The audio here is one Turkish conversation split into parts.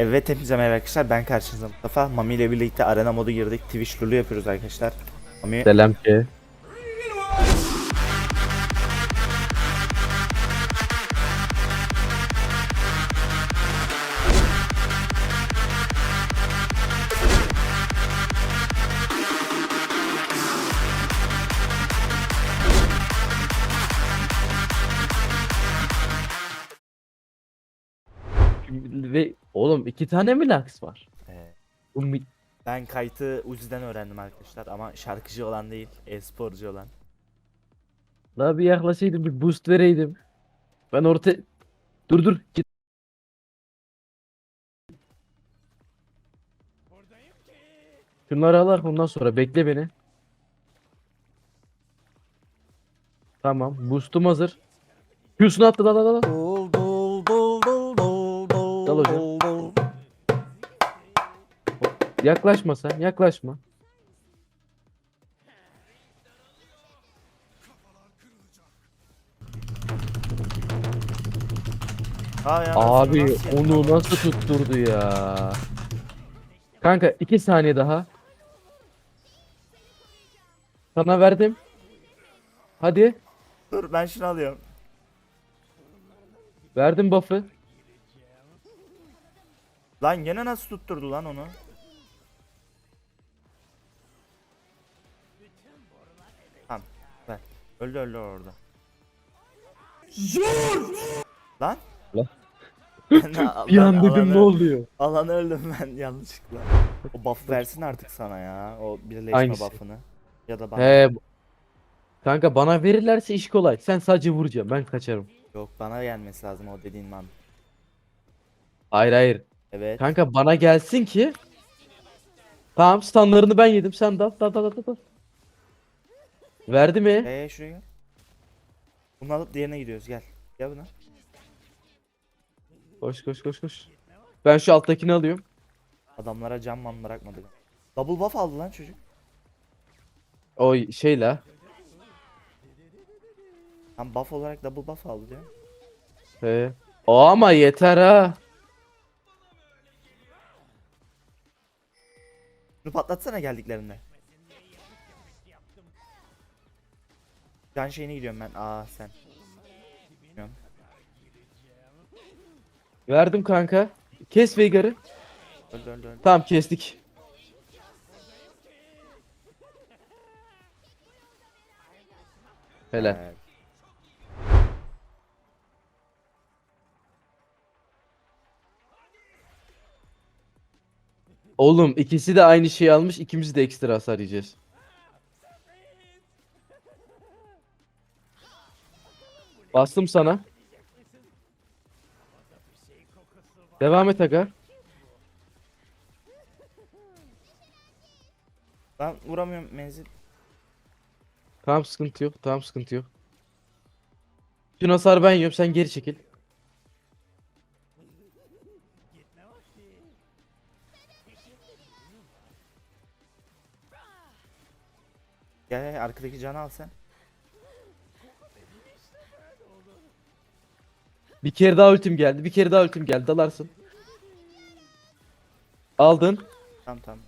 Evet hepinize merhaba arkadaşlar. Ben karşınızda Mustafa. Mami ile birlikte arena modu girdik. Twitch lulu yapıyoruz arkadaşlar. Mami. Selam ki. Oğlum iki tane mi laks var? Ee, Bu mi- ben kayıtı Uzi'den öğrendim arkadaşlar ama şarkıcı olan değil e-sporcu olan La bir yaklaşaydım bir boost vereydim. Ben orta... Dur dur. Git. Şunları alak ondan sonra bekle beni. Tamam. Boost'um hazır. Q'sunu attı. Dol dol dol dol dol dol Dal hocam. Yaklaşma sen. Yaklaşma. Ya, Abi nasıl yaptın onu nasıl tutturdu ya? Kanka iki saniye daha. Sana verdim. Hadi. Dur ben şunu alıyorum Verdim buff'ı. Lan gene nasıl tutturdu lan onu öldü öldü orada Lan Lan. Bir an dedim ne oluyor? Alan öldüm ben yanlışlıkla. O buff versin artık sana ya. O birleşme Hangisi? buff'ını. Ya da bana. He. Kanka bana verirlerse iş kolay. Sen sadece vuracaksın. Ben kaçarım. Yok bana gelmesi lazım o dediğin man. Hayır hayır. Evet. Kanka bana gelsin ki. Tamam standlarını ben yedim. Sen dal dal dal dal dal. Verdi mi? Ee şuraya gel. Bunu alıp diğerine gidiyoruz gel. Gel buna. Koş koş koş koş. Ben şu alttakini alıyorum. Adamlara can man bırakmadı. Double buff aldı lan çocuk. O şey la. Tam buff olarak double buff aldı diyor. He. O ama yeter ha. Bunu patlatsana geldiklerinde. Can şeyine gidiyorum ben. Aa sen. Bilmiyorum. Verdim kanka. Kes Veigar'ı. Öldü öldü öldü. Tamam kestik. Helal. Evet. Oğlum ikisi de aynı şeyi almış. ikimiz de ekstra hasar yiyeceğiz. Bastım sana. Devam et aga. Ben vuramıyorum menzil. Tamam sıkıntı yok. Tamam sıkıntı yok. Bütün hasar ben yiyorum. Sen geri çekil. Gel gel arkadaki canı al sen. Bir kere daha ultim geldi. Bir kere daha ultim geldi. Dalarsın. Aldın. Tamam tamam.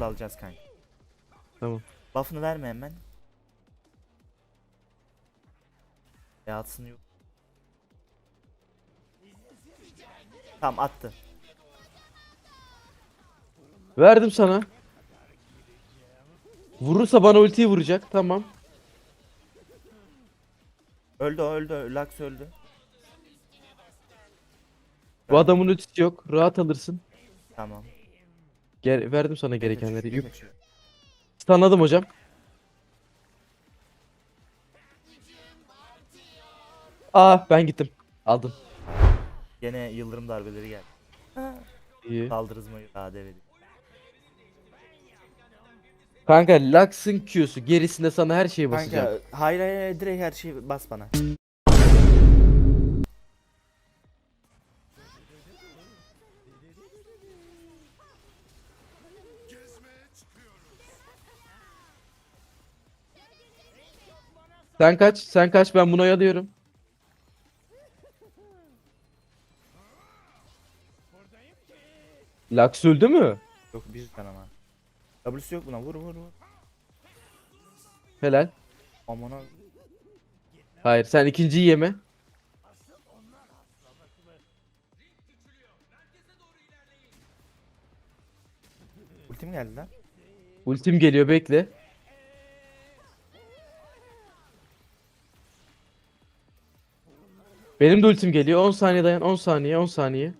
Da alacağız kanka. Tamam. Buff'ını verme hemen. Yatsın yok. Tamam attı. Verdim sana. Vurursa bana ultiyi vuracak. Tamam. Öldü o öldü. Lux öldü. Bu adamın ultisi yok. Rahat alırsın. Tamam. Ger verdim sana gerekenleri. Kaçıyor. Stunladım hocam. Aa ben gittim. Aldım. Gene yıldırım darbeleri geldi. İyi. Saldırız mı? Daha devedi. Kanka Lux'ın Q'su gerisinde sana her şeyi basacağım. Kanka hayır hayır hayır, direkt her şeyi bas bana. Sen kaç, sen kaç ben buna yalıyorum. Lux öldü mü? Yok bir tane ama. W'su yok buna vur vur vur. Helal. Aman ha. Hayır sen ikinciyi yeme. Ultim geldi lan. Ultim geliyor bekle. Benim de ultim geliyor. 10 saniye dayan. 10 saniye, 10 saniye.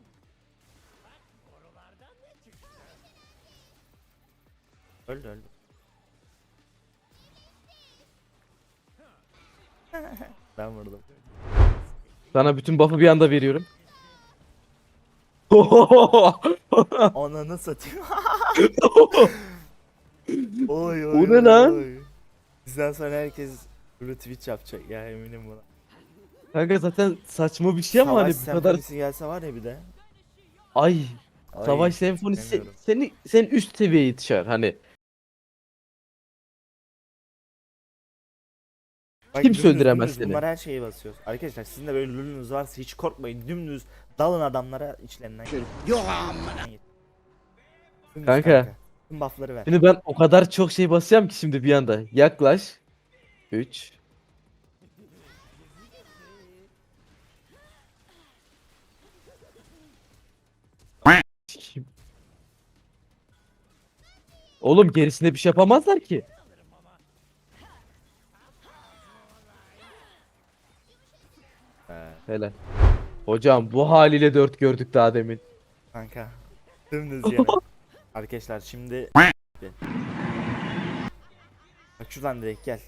Vurdum. Sana bütün buff'ı bir anda veriyorum. Ananı satayım. oy oy. O ne oy, lan? oy. Bizden sonra herkes böyle Twitch yapacak ya eminim buna. Kanka zaten saçma bir şey ama hani bu kadar senfonisi gelse var ya bir de. ay Ay, savaş senfonisi istemiyorum. seni sen üst seviyeye yetişer hani. Bak, Kimse dümdüz, öldüremez dümdüz seni. Bunlar her şeyi basıyor. Arkadaşlar sizin de böyle lulunuz varsa hiç korkmayın. Dümdüz dalın adamlara içlerinden. Yok Kanka. Tüm buffları ver. Şimdi ben o kadar çok şey basacağım ki şimdi bir anda. Yaklaş. 3 Oğlum gerisinde bir şey yapamazlar ki. Helal. Hocam bu haliyle 4 gördük daha demin. kanka. Dümdüz yere. Arkadaşlar şimdi Bak şuradan direkt gel.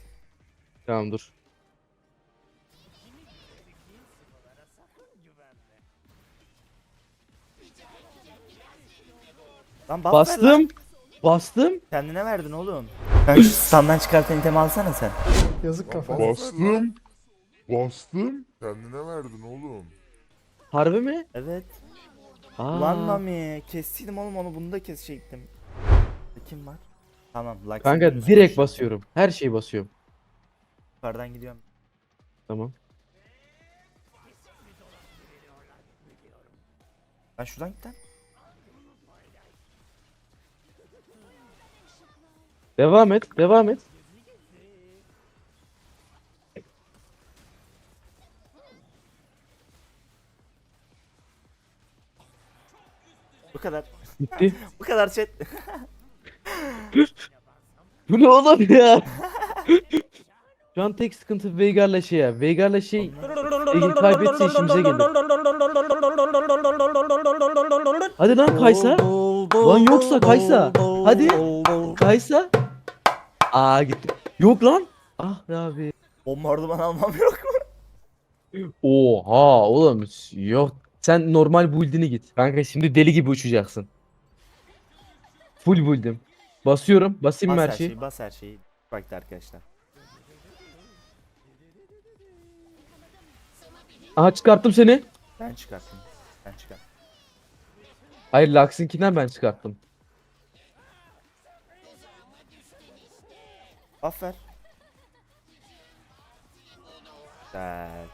Tamam dur. Lan ver lan. Bastım. Bastım. Kendine verdin oğlum. Kanka şu standdan çıkartan itemi alsana sen. Yazık kafa. Bastım. Bastım. Kendine verdin oğlum. Harbi mi? Evet. Aa. Lan Mami kesseydim oğlum onu bunu da kesecektim. Kim var? Tamam. Lux Kanka direkt var. basıyorum. Her şeyi basıyorum. Yukarıdan gidiyorum. Tamam. Ben şuradan git lan. Devam et. Devam et. Bitti. Bu kadar chat. Bu ne oğlum ya? Şu an tek sıkıntı Veigar'la şey ya. Veigar'la şey Ege kaybetse işimize gelir. Hadi lan Kaysa. Lan yoksa Kaysa. Hadi. Kaysa. Aa gitti. Yok lan. Ah be abi. Bombardıman almam yok mu? Oha oğlum yok. Sen normal build'ini git. Kanka şimdi deli gibi uçacaksın. Full build'im. Basıyorum. Basayım mı Bas her her şeyi? şeyi, bas her şeyi. Baktı arkadaşlar. Aha çıkarttım seni. Ben çıkarttım. Ben çıkarttım. Hayır Lux'ınkinden ben çıkarttım. Ver.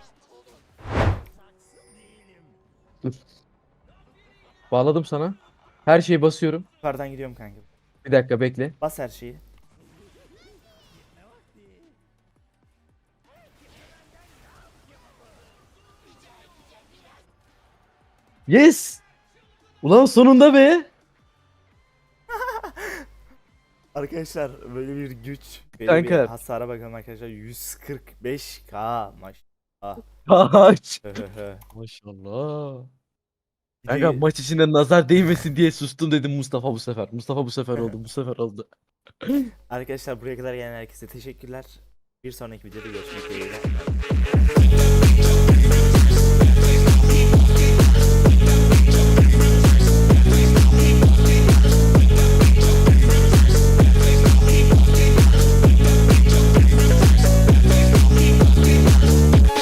Güzel. Bağladım sana. Her şeyi basıyorum. Yukarıdan gidiyorum kanka. Bir dakika bekle. Bas her şeyi. Yes! Ulan sonunda be. Arkadaşlar böyle bir güç. Böyle Kanka. bir hasara bakalım arkadaşlar. 145k maç. Kaç. Maşallah. Kanka maç içinde nazar değmesin diye sustum dedim Mustafa bu sefer. Mustafa bu sefer oldu. Bu sefer oldu. Arkadaşlar buraya kadar gelen herkese teşekkürler. Bir sonraki videoda görüşmek dileğiyle.